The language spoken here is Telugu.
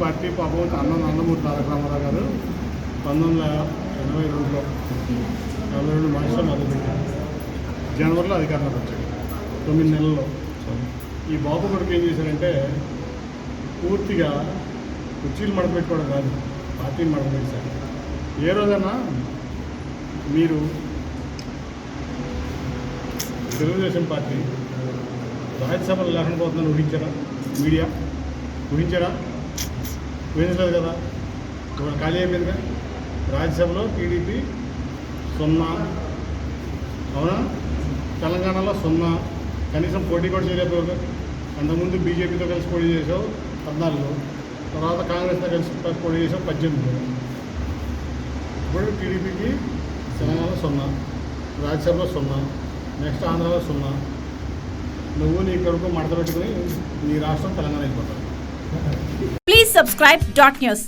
పార్టీ. పాపం అన్న నందమూరి తారక రామారావు గారు పంతొమ్మిది వందల ఎనభై రెండులో ఎనభై రెండు మార్చిలో మొదలుపెట్టారు జనవరిలో అధికారంలోకి వచ్చాడు తొమ్మిది నెలల్లో. ఈ బాబు కొడుకు ఏం చేశారంటే పూర్తిగా కుర్చీలు మడపెట్టుకోవడం కాదు పార్టీని మడపెట్టారు ఏ రోజన్నా మీరు తెలుగుదేశం పార్టీ రాజ్యసభలో లేకుండా పోతుందని ఊహించారా? మీడియా? ఊహించారా? ఊహించలేదు కదా? ఇవాళ ఖాళీ అయిపోయిందిగా? రాజ్యసభలో టీడీపీ సున్నా. అవునా? తెలంగాణలో సున్నా. కనీసం పోటీ కూడా చేయలేకపోయారు అంతకుముందు బీజేపీతో కలిసి పోటీ చేసావు పద్నాలుగు తర్వాత కాంగ్రెస్తో కలిసి పోటీ చేసావు పద్దెనిమిది ఇప్పుడు టీడీపీకి తెలంగాణలో సున్నా రాజ్యసభలో సున్నా నెక్స్ట్ ఆంధ్రాలో సున్నా. నువ్వు నీ కొడుకు మడత పెట్టుకుని నీ రాష్ట్రం తెలంగాణ అయిపోతావు ప్లీజ్ సబ్స్క్రైబ్ డాట్ న్యూస్